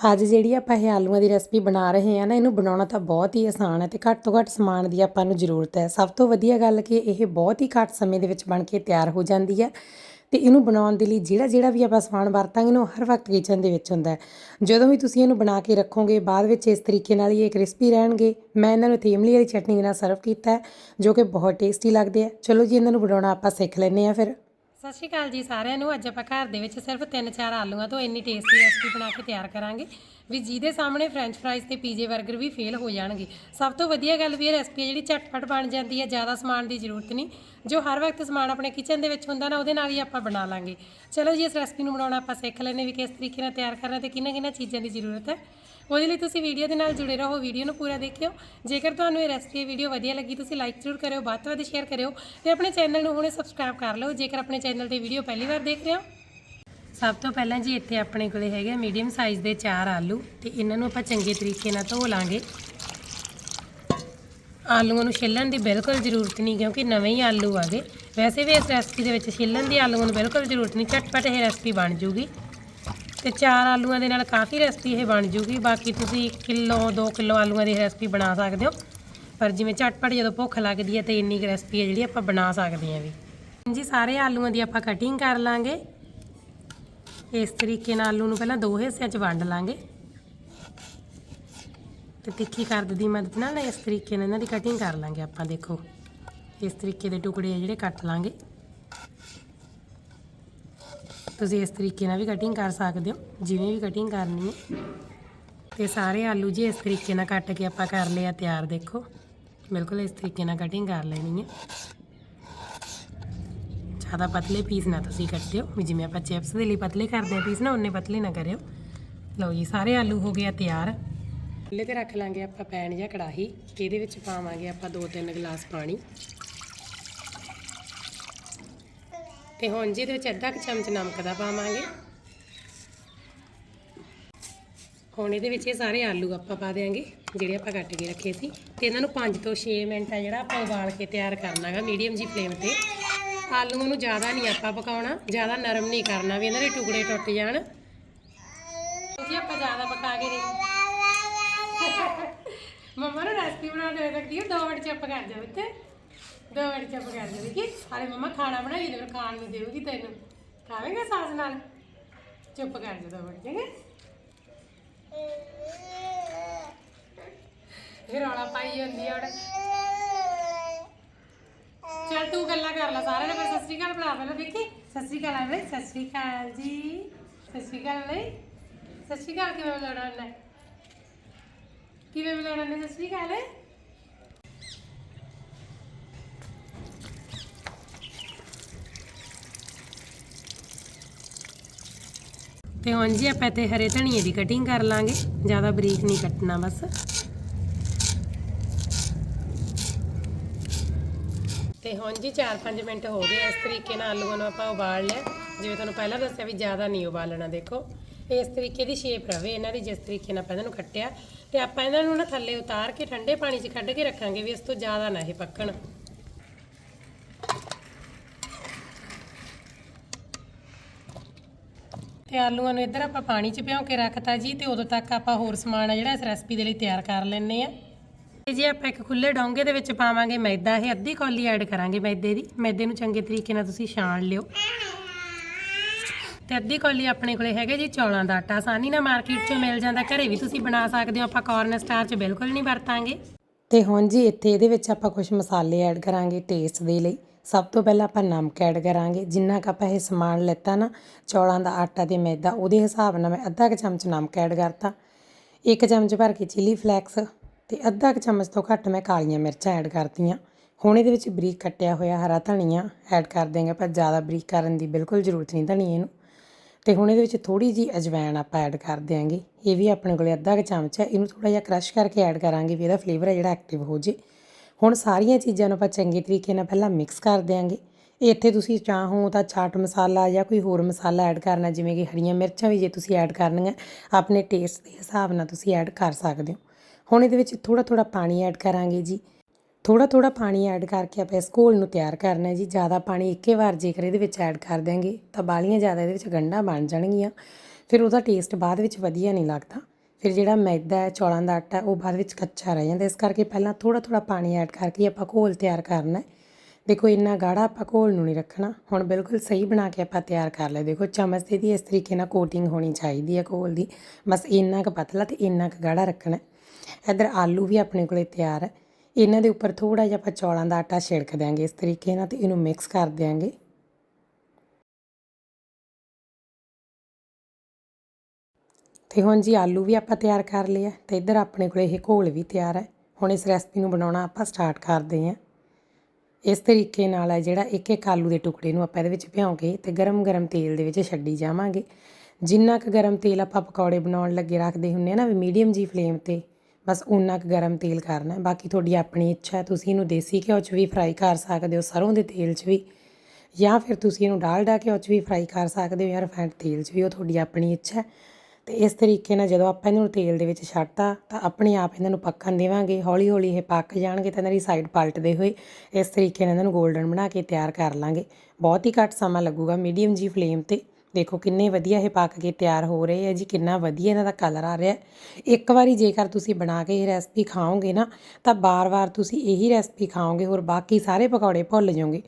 ਅੱਜ ਜਿਹੜੀ ਆਪਾਂ ਇਹ ਆਲੂਆਂ ਦੀ ਰੈਸਪੀ ਬਣਾ ਰਹੇ ਹਾਂ ਨਾ, ਇਹਨੂੰ ਬਣਾਉਣਾ ਤਾਂ ਬਹੁਤ ਹੀ ਆਸਾਨ ਹੈ ਤੇ ਘੱਟ ਤੋਂ ਘੱਟ ਸਮਾਨ ਦੀ ਆਪਾਂ ਨੂੰ ਜ਼ਰੂਰਤ ਹੈ। ਸਭ ਤੋਂ ਵਧੀਆ ਗੱਲ ਕਿ ਇਹ ਬਹੁਤ ਹੀ ਘੱਟ ਸਮੇਂ ਦੇ ਵਿੱਚ ਬਣ ਕੇ ਤਿਆਰ ਹੋ ਜਾਂਦੀ ਹੈ ਤੇ ਇਹਨੂੰ ਬਣਾਉਣ ਦੇ ਲਈ ਜਿਹੜਾ ਜਿਹੜਾ ਵੀ ਆਪਾਂ ਸਮਾਨ ਵਰਤਾਂਗੇ ਇਹਨੂੰ ਹਰ ਵਕਤ ਕਿਚਨ ਦੇ ਵਿੱਚ ਹੁੰਦਾ ਹੈ। ਜਦੋਂ ਵੀ ਤੁਸੀਂ ਇਹਨੂੰ ਬਣਾ ਕੇ ਰੱਖੋਗੇ, ਬਾਅਦ ਵਿੱਚ ਇਸ ਤਰੀਕੇ ਨਾਲ ਹੀ ਇਹ ਕ੍ਰਿਸਪੀ ਰਹਿਣਗੇ। ਮੈਂ ਇਹਨਾਂ ਨੂੰ ਥੀਮਲੀ ਵਾਲੀ ਚਟਨੀ ਨਾਲ ਸਰਵ ਕੀਤਾ ਜੋ ਕਿ ਬਹੁਤ ਟੇਸਟੀ ਲੱਗਦੇ ਆ ਚਲੋ ਜੀ, ਇਹਨਾਂ ਨੂੰ ਬਣਾਉਣਾ ਆਪਾਂ ਸਿੱਖ ਲੈਂਦੇ ਆ ਫਿਰ। ਸਤਿ ਸ਼੍ਰੀ ਅਕਾਲ ਜੀ ਸਾਰਿਆਂ ਨੂੰ। ਅੱਜ ਆਪਾਂ ਘਰ ਦੇ ਵਿੱਚ ਸਿਰਫ 3-4 ਆਲੂਆਂ ਤੋਂ ਇੰਨੀ ਟੇਸਟੀ ਰੈਸਪੀ ਬਣਾ ਕੇ ਤਿਆਰ ਕਰਾਂਗੇ ਵੀ ਜਿਹਦੇ ਸਾਹਮਣੇ ਫ੍ਰੈਂਚ ਫਰਾਈਜ਼ ਤੇ ਪੀਜ਼ੇ 버ਗਰ ਵੀ ਫੇਲ ਹੋ ਜਾਣਗੇ। ਸਭ ਤੋਂ ਵਧੀਆ ਗੱਲ ਵੀ ਇਹ ਰੈਸਪੀ ਜਿਹੜੀ ਝਟਪਟ ਬਣ ਜਾਂਦੀ ਹੈ ਜ਼ਿਆਦਾ ਸਮਾਨ ਦੀ ਜ਼ਰੂਰਤ ਨਹੀਂ। ਜੋ ਹਰ ਵਕਤ ਸਮਾਨ ਆਪਣੇ ਕਿਚਨ ਦੇ ਵਿੱਚ ਹੁੰਦਾ ਨਾ, ਉਹਦੇ ਨਾਲ ਹੀ ਆਪਾਂ ਬਣਾ ਲਾਂਗੇ। ਚਲੋ ਜੀ, ਇਸ ਰੈਸਪੀ ਨੂੰ ਬਣਾਉਣਾ ਆਪਾਂ ਸਿੱਖ ਲੈਂਦੇ ਵੀ ਕਿਸ ਤਰੀਕੇ ਨਾਲ ਤਿਆਰ ਕਰਨਾ ਤੇ ਕਿੰਨਾ ਕਿੰਨਾ ਚੀਜ਼ਾਂ ਦੀ ਜ਼ਰੂਰਤ ਹੈ। ਉਹਦੇ ਲਈ ਤੁਸੀਂ ਵੀਡੀਓ ਦੇ ਨਾਲ ਜੁੜੇ ਰਹੋ। ਵੀਡੀਓ ਨੂੰ ਪੂਰਾ ਦੇਖਿਓ। ਜੇਕਰ ਤੁਹਾਨੂੰ ਇਹ ਰੈਸਪੀ ਵੀਡੀਓ ਵਧੀਆ ਲੱਗੀ, ਤੁਸੀਂ ਲਾਈਕ ਜ਼ਰੂਰ ਕਰਿਓ, ਵੱਧ ਤੋਂ ਵੱਧ ਸ਼ੇਅਰ ਕਰਿਓ ਤੇ ਆਪਣੇ ਚੈਨਲ ਨੂੰ ਹੁਣੇ ਸਬਸਕ੍ਰਾਈਬ ਕਰ ਲਓ। ਜੇਕਰ ਆਪਣੇ ਚੈਨਲ ਤੇ ਵੀਡੀਓ ਪਹਿਲੀ ਵਾਰ ਦੇਖ ਰਹੇ ਹੋ। ਸਭ ਤੋਂ ਪਹਿਲਾਂ ਜੀ ਇੱਥੇ ਆਪਣੇ ਕੋਲੇ ਹੈਗੇ ਮੀਡੀਅਮ ਸਾਈਜ਼ ਦੇ 4 ਆਲੂ ਤੇ ਇਹਨਾਂ ਨੂੰ ਆਪਾਂ ਚੰਗੇ ਤਰੀਕੇ ਨਾਲ ਧੋ ਲਾਂਗੇ। ਆਲੂਆਂ ਨੂੰ ਛਿੱਲਣ ਦੀ ਬਿਲਕੁਲ ਜ਼ਰੂਰਤ ਨਹੀਂ ਕਿਉਂਕਿ ਨਵੇਂ ਹੀ ਆਲੂ ਆ ਗਏ। ਵੈਸੇ ਵੀ ਇਸ ਰੈਸਪੀ ਦੇ ਵਿੱਚ ਛਿੱਲਣ ਦੀ ਆਲੂਆਂ ਨੂੰ ਬਿਲਕੁਲ ਜ਼ਰੂਰਤ ਨਹੀਂ, ਝਟਪਟ ਇਹ ਰੈਸਪੀ ਬਣ ਜੂਗੀ। ਤੇ ਚਾਰ ਆਲੂਆਂ ਦੇ ਨਾਲ ਕਾਫੀ ਰੈਸਪੀ ਇਹ ਬਣ ਜੂਗੀ। ਬਾਕੀ ਤੁਸੀਂ ਕਿਲੋ 2 ਕਿਲੋ ਆਲੂਆਂ ਦੀ ਰੈਸਪੀ ਬਣਾ ਸਕਦੇ ਹੋ। ਪਰ ਜਿਵੇਂ ਝਟਪਟ ਜਦੋਂ ਭੁੱਖ ਲੱਗਦੀ ਹੈ ਤੇ ਇੰਨੀ ਕੁ ਰੈਸਪੀ ਹੈ ਜਿਹੜੀ ਆਪਾਂ ਬਣਾ ਸਕਦੇ ਹਾਂ ਵੀ। ਜੀ ਸਾਰੇ ਆਲੂਆਂ ਦੀ ਆਪਾਂ ਕਟਿੰਗ ਕਰ ਲਾਂਗੇ। ਇਸ ਤਰੀਕੇ ਨਾਲ ਆਲੂ ਨੂੰ ਪਹਿਲਾਂ ਦੋ ਹਿੱਸਿਆਂ 'ਚ ਵੰਡ ਲਾਂਗੇ। ਤੇ ਤਿੱਖੀ ਕਰਦ ਦੀ ਮਦਦ ਨਾਲ ਨਾ ਇਸ ਤਰੀਕੇ ਨਾਲ ਇਹਨਾਂ ਦੀ ਕਟਿੰਗ ਕਰ ਲਾਂਗੇ ਆਪਾਂ, ਦੇਖੋ। ਇਸ ਤਰੀਕੇ ਦੇ ਟੁਕੜੇ ਆ ਜਿਹੜੇ ਕੱਟ ਲਾਂਗੇ। ਤੁਸੀਂ ਇਸ ਤਰੀਕੇ ਨਾਲ ਵੀ ਕਟਿੰਗ ਕਰ ਸਕਦੇ ਹੋ, ਜਿਵੇਂ ਵੀ ਕਟਿੰਗ ਕਰਨੀ ਹੈ। ਤੇ ਸਾਰੇ ਆਲੂ ਜੀ ਇਸ ਤਰੀਕੇ ਨਾਲ ਕੱਟ ਕੇ ਆਪਾਂ ਕਰ ਲਿਆ ਤਿਆਰ, ਦੇਖੋ। ਬਿਲਕੁਲ ਇਸ ਤਰੀਕੇ ਨਾਲ ਕਟਿੰਗ ਕਰ ਲੈਣੀ ਹੈ। ਜ਼ਿਆਦਾ ਪਤਲੇ ਪੀਸ ਨਾ ਤੁਸੀਂ ਕੱਟਿਓ, ਵੀ ਜਿਵੇਂ ਆਪਾਂ ਚਿਪਸ ਦੇ ਲਈ ਪਤਲੇ ਕਰਦੇ ਆ ਪੀਸ ਨਾ ਉਹਨੇ ਪਤਲੇ ਨਾ ਕਰਿਓ। ਲਓ ਜੀ, ਸਾਰੇ ਆਲੂ ਹੋ ਗਏ ਆ ਤਿਆਰ। ਚੁੱਲ੍ਹੇ ਤੇ ਰੱਖ ਲਾਂਗੇ ਆਪਾਂ ਪੈਨ ਜਾਂ ਕੜਾਹੀ, ਇਹਦੇ ਵਿੱਚ ਪਾਵਾਂਗੇ ਆਪਾਂ 2-3 ਗਲਾਸ ਪਾਣੀ। ਤੇ ਹੁਣ ਜੀ ਇਹਦੇ ਵਿੱਚ ਅੱਧਾ ਕੁ ਚਮਚ ਨਮਕ ਦਾ ਪਾਵਾਂਗੇ। ਹੁਣ ਇਹਦੇ ਵਿੱਚ ਇਹ ਸਾਰੇ ਆਲੂ ਆਪਾਂ ਪਾ ਦੇਾਂਗੇ ਜਿਹੜੇ ਆਪਾਂ ਕੱਟ ਕੇ ਰੱਖੇ ਸੀ। ਤੇ ਇਹਨਾਂ ਨੂੰ 5 ਤੋਂ 6 ਮਿੰਟ ਆ ਜਿਹੜਾ ਆਪਾਂ ਉਬਾਲ ਕੇ ਤਿਆਰ ਕਰਨਾਗਾ ਮੀਡੀਅਮ ਜੀ ਫਲੇਮ ਤੇ। ਆਲੂਆਂ ਨੂੰ ਜ਼ਿਆਦਾ ਨਹੀਂ ਆਪਾਂ ਪਕਾਉਣਾ, ਜ਼ਿਆਦਾ ਨਰਮ ਨਹੀਂ ਕਰਨਾ ਵੀ ਇਹਨਾਂ ਦੇ ਟੁਕੜੇ ਟੁੱਟ ਜਾਣ। ਜੀ ਆਪਾਂ ਜ਼ਿਆਦਾ ਪਕਾ ਕੇ ਨਹੀਂ ਮੰਮਾ ਨੂੰ ਰੈਸਪੀ ਬਣਾ ਦੇ ਸਕਦੀ ਹੈ 2 ਮਿੰਟ ਚੁੱਪ ਕਰ ਜਾ ਉੱਤੇ 2 ਮਿੰਟ ਚੁੱਪ ਕਰ ਜਾ ਦੇਖੀ ਹਾਲੇ ਮੰਮਾ ਖਾਣਾ ਬਣਾਈ ਦੇ ਖਾਣ ਨੂੰ ਦੇਊਗੀ ਤੈਨੂੰ। ਖਾਵੇਂਗਾ ਸਾਸ ਨਾਲ? ਚੁੱਪ ਕਰ ਜਾ 2 ਮਿੰਟ ਚੰਗਾ ਫਿਰ ਰੌਲਾ ਪਾਈ ਜਾਂਦੀ ਆ ਹੁਣ। ਚੱਲ ਤੂੰ ਗੱਲਾਂ ਕਰ ਲੈ ਸਾਰਿਆਂ ਨੇ ਫਿਰ ਸਤਿ ਸ੍ਰੀ ਅਕਾਲ ਬੁਲਾ ਪਹਿਲਾਂ ਦੇਖੀ ਸਤਿ ਸ੍ਰੀ ਅਕਾਲ ਆਵੇ ਸਤਿ ਸ੍ਰੀ ਅਕਾਲ ਜੀ। ਸਤਿ ਸ੍ਰੀ ਅਕਾਲ ਬਈ ਸਤਿ ਸ੍ਰੀ ਅਕਾਲ, ਕਿਵੇਂ ਬੁਲਾਉਣਾ ਹੁੰਦਾ ਕਿਵੇਂ ਬੁਲਾਉਣਾ ਨੇ ਸਤਿ ਸ੍ਰੀ ਅਕਾਲ। ਤੇ ਹੁਣ ਜੀ ਆਪਾਂ ਤੇ ਹਰੇ ਧਨੀਏ ਦੀ ਕਟਿੰਗ ਕਰ ਲਾਂਗੇ। ਜ਼ਿਆਦਾ ਬਰੀਕ ਨਹੀਂ ਕੱਟਣਾ ਬਸ। ਤੇ ਹੁਣ ਜੀ 4-5 ਮਿੰਟ ਹੋ ਗਏ ਇਸ ਤਰੀਕੇ ਨਾਲ ਆਲੂਆਂ ਨੂੰ ਆਪਾਂ ਉਬਾਲ ਲਿਆ। ਜਿਵੇਂ ਤੁਹਾਨੂੰ ਪਹਿਲਾਂ ਦੱਸਿਆ ਵੀ ਜ਼ਿਆਦਾ ਨਹੀਂ ਉਬਾਲਣਾ, ਦੇਖੋ। ਇਸ ਤਰੀਕੇ ਦੀ ਸ਼ੇਪ ਰਵੇ ਇਹਨਾਂ ਦੀ, ਜਿਸ ਤਰੀਕੇ ਨਾਲ ਆਪਾਂ ਇਹਨਾਂ ਨੂੰ ਕੱਟਿਆ। ਤੇ ਆਪਾਂ ਇਹਨਾਂ ਨੂੰ ਨਾ ਥੱਲੇ ਉਤਾਰ ਕੇ ਠੰਡੇ ਪਾਣੀ 'ਚ ਕੱਢ ਕੇ ਰੱਖਾਂਗੇ ਵੀ ਇਸ ਤੋਂ ਜ਼ਿਆਦਾ ਨਾ ਇਹ ਪੱਕਣ। ਤੇ ਆਲੂਆਂ ਨੂੰ ਇੱਧਰ ਆਪਾਂ ਪਾਣੀ 'ਚ ਭਿਉਂ ਕੇ ਰੱਖਤਾ ਜੀ ਤੇ ਉਦੋਂ ਤੱਕ ਆਪਾਂ ਹੋਰ ਸਮਾਨ ਆ ਜਿਹੜਾ ਇਸ ਰੈਸਪੀ ਦੇ ਲਈ ਤਿਆਰ ਕਰ ਲੈਣੇ ਆ ਤੇ ਜੇ ਆਪਾਂ ਇੱਕ ਖੁੱਲੇ ਡੋਂਗੇ ਦੇ ਵਿੱਚ ਪਾਵਾਂਗੇ ਮੈਦਾ, ਇਹ ਅੱਧੀ ਕੌਲੀ ਐਡ ਕਰਾਂਗੇ ਮੈਦੇ ਦੀ। ਮੈਦੇ ਨੂੰ ਚੰਗੇ ਤਰੀਕੇ ਨਾਲ ਤੁਸੀਂ ਛਾਣ ਲਿਓ। ਤੇ ਅੱਧੀ ਕੌਲੀ ਆਪਣੇ ਕੋਲੇ ਹੈਗੇ ਜੀ ਚੌਲਾਂ ਦਾ ਆਟਾ। ਆਸਾਨੀ ਨਾਲ ਮਾਰਕੀਟ 'ਚੋਂ ਮਿਲ ਜਾਂਦਾ। ਘਰੇ ਵੀ ਤੁਸੀਂ ਬਣਾ ਸਕਦੇ ਹੋ। ਆਪਾਂ ਕਾਰਨ ਸਟਾਰਚ ਬਿਲਕੁਲ ਨਹੀਂ ਵਰਤਾਂਗੇ। ਤੇ ਹੁਣ ਜੀ ਇੱਥੇ ਇਹਦੇ ਵਿੱਚ ਆਪਾਂ ਕੁਝ ਮਸਾਲੇ ਐਡ ਕਰਾਂਗੇ ਟੇਸਟ ਦੇ ਲਈ। ਸਭ ਤੋਂ ਪਹਿਲਾਂ ਆਪਾਂ ਨਮਕ ਐਡ ਕਰਾਂਗੇ। ਜਿੰਨਾ ਕੁ ਆਪਾਂ ਇਹ ਸਮਾਨ ਲੈਤਾ ਨਾ, ਚੌਲਾਂ ਦਾ ਆਟਾ ਤੇ ਮੈਦਾ, ਉਹਦੇ ਹਿਸਾਬ ਨਾਲ ਮੈਂ ਅੱਧਾ ਕੁ ਚਮਚ ਨਮਕ ਐਡ ਕਰਤਾ। ਇੱਕ ਚਮਚ ਭਰ ਕੇ ਚਿਲੀ ਫਲੈਕਸ ਤੇ ਅੱਧਾ ਕੁ ਚਮਚ ਤੋਂ ਘੱਟ ਮੈਂ ਕਾਲੀਆਂ ਮਿਰਚਾਂ ਐਡ ਕਰਤੀਆਂ। ਹੁਣ ਇਹਦੇ ਵਿੱਚ ਬਰੀਕ ਕੱਟਿਆ ਹੋਇਆ ਹਰਾ ਧਨੀਆ ਐਡ ਕਰ ਦੇਂਗੇ ਪਰ ਜ਼ਿਆਦਾ ਬਰੀਕ ਕਰਨ ਦੀ ਬਿਲਕੁਲ ਜ਼ਰੂਰਤ ਨਹੀਂ ਧਨੀਏ ਨੂੰ। ਤੇ ਹੁਣ ਇਹਦੇ ਵਿੱਚ ਥੋੜੀ ਜੀ ਅਜਵਾਇਣ ਆਪਾਂ ਐਡ ਕਰ ਦਿਆਂਗੇ। ਇਹ ਵੀ ਆਪਣੇ ਕੋਲੇ ਅੱਧਾ ਕੁ ਚਮਚ ਹੈ। ਇਹਨੂੰ ਥੋੜਾ ਜਿਹਾ ਕ੍ਰਸ਼ ਕਰਕੇ ਐਡ ਕਰਾਂਗੇ ਵੀ ਇਹਦਾ ਫਲੇਵਰ ਹੈ ਜਿਹੜਾ ਐਕਟਿਵ ਹੋ ਜੇ। ਹੁਣ ਸਾਰੀਆਂ ਚੀਜ਼ਾਂ ਨੂੰ ਆਪਾਂ ਚੰਗੇ ਤਰੀਕੇ ਨਾਲ ਪਹਿਲਾਂ ਮਿਕਸ ਕਰ ਦਿਆਂਗੇ। ਇੱਥੇ ਤੁਸੀਂ ਚਾਹੋ ਤਾਂ ਚਾਟ ਮਸਾਲਾ ਜਾਂ ਕੋਈ ਹੋਰ ਮਸਾਲਾ ਐਡ ਕਰਨਾ, ਜਿਵੇਂ ਕਿ ਹਰੀਆਂ ਮਿਰਚਾਂ ਵੀ ਜੇ ਤੁਸੀਂ ਐਡ ਕਰਨੀਆਂ, ਆਪਣੇ ਟੇਸਟ ਦੇ ਹਿਸਾਬ ਨਾਲ ਤੁਸੀਂ ਐਡ ਕਰ ਸਕਦੇ ਹੋ। ਹੁਣ ਇਹਦੇ ਵਿੱਚ ਥੋੜਾ ਥੋੜਾ ਪਾਣੀ ਐਡ ਕਰਾਂਗੇ ਜੀ। ਥੋੜਾ ਥੋੜਾ ਪਾਣੀ ਐਡ ਕਰਕੇ ਆਪਾਂ ਇਸ ਘੋਲ ਨੂੰ ਤਿਆਰ ਕਰਨਾ ਹੈ ਜੀ। ਜ਼ਿਆਦਾ ਪਾਣੀ ਇੱਕੇ ਵਾਰ ਜੇਕਰ ਇਹਦੇ ਵਿੱਚ ਐਡ ਕਰ ਦਿਆਂਗੇ, ਤਾਂ ਬਾਲੀਆਂ ਜ਼ਿਆਦਾ ਇਹਦੇ ਵਿੱਚ ਗੰਢਾਂ ਬਣ ਜਾਣਗੀਆਂ। ਫਿਰ ਉਹਦਾ ਟੇਸਟ ਬਾਅਦ ਵਿੱਚ ਵਧੀਆ ਨਹੀਂ ਲੱਗਦਾ। ਫਿਰ ਜਿਹੜਾ ਮੈਦਾ ਹੈ, ਚੌਲਾਂ ਦਾ ਆਟਾ, ਉਹ ਬਾਅਦ ਵਿੱਚ ਕੱਚਾ ਰਹਿ ਜਾਂਦਾ। ਇਸ ਕਰਕੇ ਪਹਿਲਾਂ ਥੋੜ੍ਹਾ ਥੋੜ੍ਹਾ ਪਾਣੀ ਐਡ ਕਰਕੇ ਆਪਾਂ ਘੋਲ ਤਿਆਰ ਕਰਨਾ ਦੇਖੋ, ਇੰਨਾ ਗਾੜਾ ਆਪਾਂ ਘੋਲ ਨੂੰ ਨਹੀਂ ਰੱਖਣਾ। ਹੁਣ ਬਿਲਕੁਲ ਸਹੀ ਬਣਾ ਕੇ ਆਪਾਂ ਤਿਆਰ ਕਰ ਲਿਆ। ਦੇਖੋ, ਚਮਚ ਦੇ ਦੀ ਇਸ ਤਰੀਕੇ ਨਾਲ ਕੋਟਿੰਗ ਹੋਣੀ ਚਾਹੀਦੀ ਹੈ ਘੋਲ ਦੀ। ਬਸ ਇੰਨਾ ਕੁ ਪਤਲਾ ਤੇ ਇੰਨਾ ਕੁ ਗਾੜਾ ਰੱਖਣਾ ਹੈ। ਇੱਧਰ ਆਲੂ ਵੀ ਆਪਣੇ ਕੋਲੇ ਤਿਆਰ ਹੈ। ਇਹਨਾਂ ਦੇ ਉੱਪਰ ਥੋੜਾ ਜਿਹਾ ਆਪਾਂ ਚੌਲਾਂ ਦਾ ਆਟਾ ਛਿੜਕ ਦਿਆਂਗੇ ਇਸ ਤਰੀਕੇ ਨਾਲ ਤੇ ਇਹਨੂੰ ਮਿਕਸ ਕਰ ਦਿਆਂਗੇ। ਤੇ ਹੁਣ ਜੀ ਆਲੂ ਵੀ ਆਪਾਂ ਤਿਆਰ ਕਰ ਲਿਆ ਤੇ ਇੱਧਰ ਆਪਣੇ ਕੋਲੇ ਇਹ ਘੋਲ ਵੀ ਤਿਆਰ ਹੈ। ਹੁਣ ਇਸ ਰੈਸਪੀ ਨੂੰ ਬਣਾਉਣਾ ਆਪਾਂ ਸਟਾਰਟ ਕਰਦੇ ਹਾਂ। ਇਸ ਤਰੀਕੇ ਨਾਲ ਹੈ ਜਿਹੜਾ ਇੱਕ ਇੱਕ ਆਲੂ ਦੇ ਟੁਕੜੇ ਨੂੰ ਆਪਾਂ ਇਹਦੇ ਵਿੱਚ ਭਿਉਂ ਕੇ ਤੇ ਗਰਮ-ਗਰਮ ਤੇਲ ਦੇ ਵਿੱਚ ਛੱਡੀ ਜਾਵਾਂਗੇ। ਜਿੰਨਾ ਕੁ ਗਰਮ ਤੇਲ ਆਪਾਂ ਪਕੌੜੇ ਬਣਾਉਣ ਲੱਗੇ ਰੱਖਦੇ ਹੁੰਨੇ ਆ ਨਾ ਵੀ ਮੀਡੀਅਮ ਜੀ ਫਲੇਮ ਤੇ, ਬਸ ਉਨਾ ਕੁ ਗਰਮ ਤੇਲ ਕਰਨਾ ਹੈ। ਬਾਕੀ ਤੁਹਾਡੀ ਆਪਣੀ ਇੱਛਾ ਹੈ, ਤੁਸੀਂ ਇਹਨੂੰ ਦੇਸੀ ਘਿਓ 'ਚ ਵੀ ਫਰਾਈ ਕਰ ਸਕਦੇ ਹੋ, ਸਰੋਂ ਦੇ ਤੇਲ 'ਚ ਵੀ, ਜਾਂ ਫਿਰ ਤੁਸੀਂ ਇਹਨੂੰ ਡਾਲਡਾ ਘਿਓ 'ਚ ਵੀ ਫਰਾਈ ਕਰ ਸਕਦੇ ਹੋ ਜਾਂ ਰਿਫਾਈਨਡ ਤੇਲ 'ਚ ਵੀ, ਉਹ ਤੁਹਾਡੀ ਆਪਣੀ ਇੱਛਾ ਹੈ। ਤੇ ਇਸ ਤਰੀਕੇ ਨਾਲ ਜਦੋਂ ਆਪਾਂ ਇਹਨਾਂ ਨੂੰ ਤੇਲ ਦੇ ਵਿੱਚ ਛੱਡਤਾ, ਤਾਂ ਆਪਣੇ ਆਪ ਇਹਨਾਂ ਨੂੰ ਪੱਕਣ ਦੇਵਾਂਗੇ ਹੌਲੀ ਹੌਲੀ ਇਹ ਪੱਕ ਜਾਣਗੇ ਤਾਂ ਇਹਨਾਂ ਦੀ ਸਾਈਡ ਪਲਟਦੇ ਹੋਏ ਇਸ ਤਰੀਕੇ ਨਾਲ ਇਹਨਾਂ ਨੂੰ 골ਡਨ ਬਣਾ ਕੇ ਤਿਆਰ ਕਰ ਲਾਂਗੇ। ਬਹੁਤ ਹੀ ਘੱਟ ਸਮਾਂ ਲੱਗੂਗਾ ਮੀਡੀਅਮ ਜੀ ਫਲੇਮ ਤੇ। ਦੇਖੋ ਕਿੰਨੇ ਵਧੀਆ ਇਹ ਪੱਕ ਕੇ ਤਿਆਰ ਹੋ ਰਹੇ ਆ ਜੀ, ਕਿੰਨਾ ਵਧੀਆ ਇਹਨਾਂ ਦਾ ਕਲਰ ਆ ਰਿਹਾ। ਇੱਕ ਵਾਰੀ ਜੇਕਰ ਤੁਸੀਂ ਬਣਾ ਕੇ ਇਹ ਰੈਸਪੀ ਖਾਓਗੇ ਨਾ, ਤਾਂ ਬਾਰ-ਬਾਰ ਤੁਸੀਂ ਇਹੀ ਰੈਸਪੀ ਖਾਓਗੇ, ਹੋਰ ਬਾਕੀ ਸਾਰੇ ਪਕੌੜੇ ਭੁੱਲ ਜਾਓਗੇ।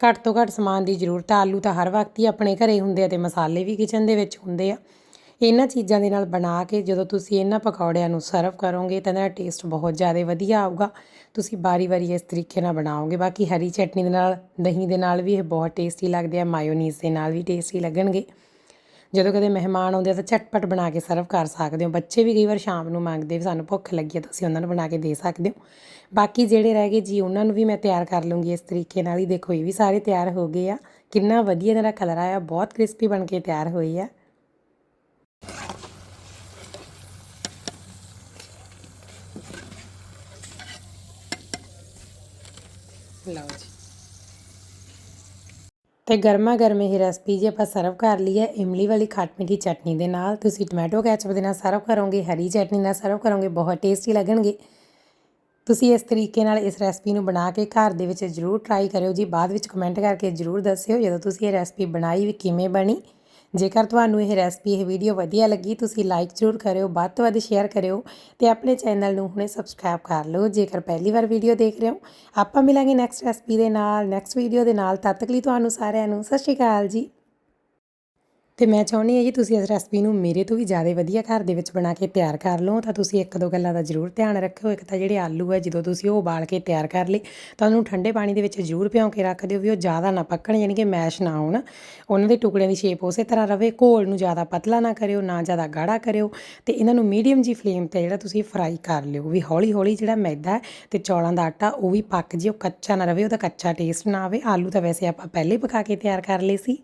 ਘੱਟ ਤੋਂ ਘੱਟ ਸਮਾਨ ਦੀ ਜ਼ਰੂਰਤ ਆ, ਆਲੂ ਤਾਂ ਹਰ ਵਕਤ ਹੀ ਆਪਣੇ ਘਰੇ ਹੁੰਦੇ ਆ ਤੇ ਮਸਾਲੇ ਵੀ ਕਿਚਨ ਦੇ ਵਿੱਚ ਹੁੰਦੇ ਆ। ਇਹਨਾਂ ਚੀਜ਼ਾਂ ਦੇ ਨਾਲ ਬਣਾ ਕੇ ਜਦੋਂ ਤੁਸੀਂ ਇਹਨਾਂ ਪਕੌੜਿਆਂ ਨੂੰ ਸਰਵ ਕਰੋਗੇ ਤਾਂ ਇਹਦਾ ਟੇਸਟ ਬਹੁਤ ਜ਼ਿਆਦਾ ਵਧੀਆ ਆਊਗਾ। ਤੁਸੀਂ ਬਾਰੀ-ਬਾਰੀ ਇਸ ਤਰੀਕੇ ਨਾਲ ਬਣਾਓਗੇ। ਬਾਕੀ ਹਰੀ ਚਟਨੀ ਦੇ ਨਾਲ, ਦਹੀਂ ਦੇ ਨਾਲ ਵੀ ਇਹ ਬਹੁਤ ਟੇਸਟੀ ਲੱਗਦੇ ਆ ਮਾਇਓਨੀਜ਼ ਦੇ ਨਾਲ ਵੀ ਟੇਸਟੀ ਲੱਗਣਗੇ। ਜਦੋਂ ਕਦੇ ਮਹਿਮਾਨ ਆਉਂਦੇ ਆ ਤਾਂ ਝਟਪਟ ਬਣਾ ਕੇ ਸਰਵ ਕਰ ਸਕਦੇ ਹੋ। ਬੱਚੇ ਵੀ ਕਈ ਵਾਰ ਸ਼ਾਮ ਨੂੰ ਮੰਗਦੇ ਵੀ ਸਾਨੂੰ ਭੁੱਖ ਲੱਗੀ ਹੈ ਤੁਸੀਂ ਉਹਨਾਂ ਨੂੰ ਬਣਾ ਕੇ ਦੇ ਸਕਦੇ ਹੋ। ਬਾਕੀ ਜਿਹੜੇ ਰਹਿ ਗਏ ਜੀ, ਉਹਨਾਂ ਨੂੰ ਵੀ ਮੈਂ ਤਿਆਰ ਕਰ ਲੂੰਗੀ ਇਸ ਤਰੀਕੇ ਨਾਲ ਹੀ। ਦੇਖੋ, ਇਹ ਵੀ ਸਾਰੇ ਤਿਆਰ ਹੋ ਗਏ ਆ। ਕਿੰਨਾ ਵਧੀਆ ਇਹਨਾਂ ਦਾ ਕਲਰ ਆਇਆ, ਬਹੁਤ ਕ੍ਰਿਸਪੀ ਬਣ ਕੇ ਤਿਆਰ ਹੋਈ ਆ। ਲਓ ਜੀ। ਤੇ ਗਰਮਾ ਗਰਮ ਇਹ ਰੈਸਪੀ ਜੇ ਆਪਾਂ ਸਰਵ ਕਰ ਲਈ ਹੈ ਇਮਲੀ ਵਾਲੀ ਖੱਟ ਮਿੱਠੀ ਚਟਨੀ ਦੇ ਨਾਲ, ਤੁਸੀਂ ਟੋਮੈਟੋ ਕੈਚਅਪ ਦੇ ਨਾਲ ਸਰਵ ਕਰੋਗੇ, ਹਰੀ ਚਟਨੀ ਨਾਲ ਸਰਵ ਕਰੋਗੇ, ਬਹੁਤ ਟੇਸਟੀ ਲੱਗਣਗੇ। ਤੁਸੀਂ ਇਸ ਤਰੀਕੇ ਨਾਲ ਇਸ ਰੈਸਪੀ ਨੂੰ ਬਣਾ ਕੇ ਘਰ ਦੇ ਵਿੱਚ ਜ਼ਰੂਰ ਟਰਾਈ ਕਰਿਓ ਜੀ। ਬਾਅਦ ਵਿੱਚ ਕਮੈਂਟ ਕਰਕੇ ਜ਼ਰੂਰ ਦੱਸਿਓ ਜਦੋਂ ਤੁਸੀਂ ਇਹ ਰੈਸਪੀ ਬਣਾਈ ਵੀ ਕਿਵੇਂ ਬਣੀ। ਜੇਕਰ ਤੁਹਾਨੂੰ ਇਹ ਰੈਸਪੀ, ਇਹ ਵੀਡੀਓ ਵਧੀਆ ਲੱਗੀ, ਤੁਸੀਂ ਲਾਈਕ ਜ਼ਰੂਰ ਕਰਿਓ, ਵੱਧ ਤੋਂ ਵੱਧ ਸ਼ੇਅਰ ਕਰਿਓ ਤੇ ਆਪਣੇ ਚੈਨਲ ਨੂੰ ਹੁਣੇ ਸਬਸਕ੍ਰਾਈਬ ਕਰ ਲਓ, ਜੇਕਰ ਪਹਿਲੀ ਵਾਰ ਵੀਡੀਓ ਦੇਖ ਰਹੇ ਹੋ। ਆਪਾਂ ਮਿਲਾਂਗੇ ਨੈਕਸਟ ਰੈਸਪੀ ਦੇ ਨਾਲ ਨੈਕਸਟ ਵੀਡੀਓ ਦੇ ਨਾਲ। ਤਦ ਤੱਕ ਲਈ ਤੁਹਾਨੂੰ ਸਾਰਿਆਂ ਨੂੰ ਸਤਿ ਸ਼੍ਰੀ ਅਕਾਲ ਜੀ। ਤੇ ਮੈਂ ਚਾਹੁੰਦੀ ਹਾਂ ਜੀ ਤੁਸੀਂ ਇਸ ਰੈਸਪੀ ਨੂੰ ਮੇਰੇ ਤੋਂ ਵੀ ਜ਼ਿਆਦਾ ਵਧੀਆ ਘਰ ਦੇ ਵਿੱਚ ਬਣਾ ਕੇ ਤਿਆਰ ਕਰ ਲਓ, ਤਾਂ ਤੁਸੀਂ ਇੱਕ ਦੋ ਗੱਲਾਂ ਦਾ ਜ਼ਰੂਰ ਧਿਆਨ ਰੱਖਿਓ। ਇੱਕ ਤਾਂ ਜਿਹੜੇ ਆਲੂ ਹੈ, ਜਦੋਂ ਤੁਸੀਂ ਉਹ ਉਬਾਲ ਕੇ ਤਿਆਰ ਕਰ ਲਏ, ਤਾਂ ਉਹਨੂੰ ਠੰਡੇ ਪਾਣੀ ਦੇ ਵਿੱਚ ਜ਼ਰੂਰ ਭਿਉਂ ਕੇ ਰੱਖ ਦਿਓ ਵੀ ਉਹ ਜ਼ਿਆਦਾ ਨਾ ਪੱਕਣ, ਯਾਨੀ ਕਿ ਮੈਸ਼ ਨਾ ਹੋਣ। ਉਹਨਾਂ ਦੇ ਟੁਕੜਿਆਂ ਦੀ ਸ਼ੇਪ ਉਸੇ ਤਰ੍ਹਾਂ ਰਵੇ, ਘੋਲ ਨੂੰ ਜ਼ਿਆਦਾ ਪਤਲਾ ਨਾ ਕਰਿਓ, ਨਾ ਜ਼ਿਆਦਾ ਗਾੜਾ ਕਰਿਓ ਤੇ ਇਹਨਾਂ ਨੂੰ ਮੀਡੀਅਮ ਜੀ ਫਲੇਮ ਤੇ ਜਿਹੜਾ ਤੁਸੀਂ ਫਰਾਈ ਕਰ ਲਿਓ ਵੀ ਹੌਲੀ ਹੌਲੀ ਜਿਹੜਾ ਮੈਦਾ ਹੈ ਤੇ ਚੌਲਾਂ ਦਾ ਆਟਾ ਉਹ ਵੀ ਪੱਕ ਜੇ, ਉਹ ਕੱਚਾ ਨਾ ਰਵੇ, ਉਹਦਾ ਕੱਚਾ ਟੇਸਟ ਨਾ ਆਵੇ। ਆਲੂ ਤਾਂ ਵੈਸੇ ਆਪਾਂ ਪਹਿਲੇ ਪਕਾ ਕੇ ਤਿਆਰ ਕਰ ਲਏ ਸੀ।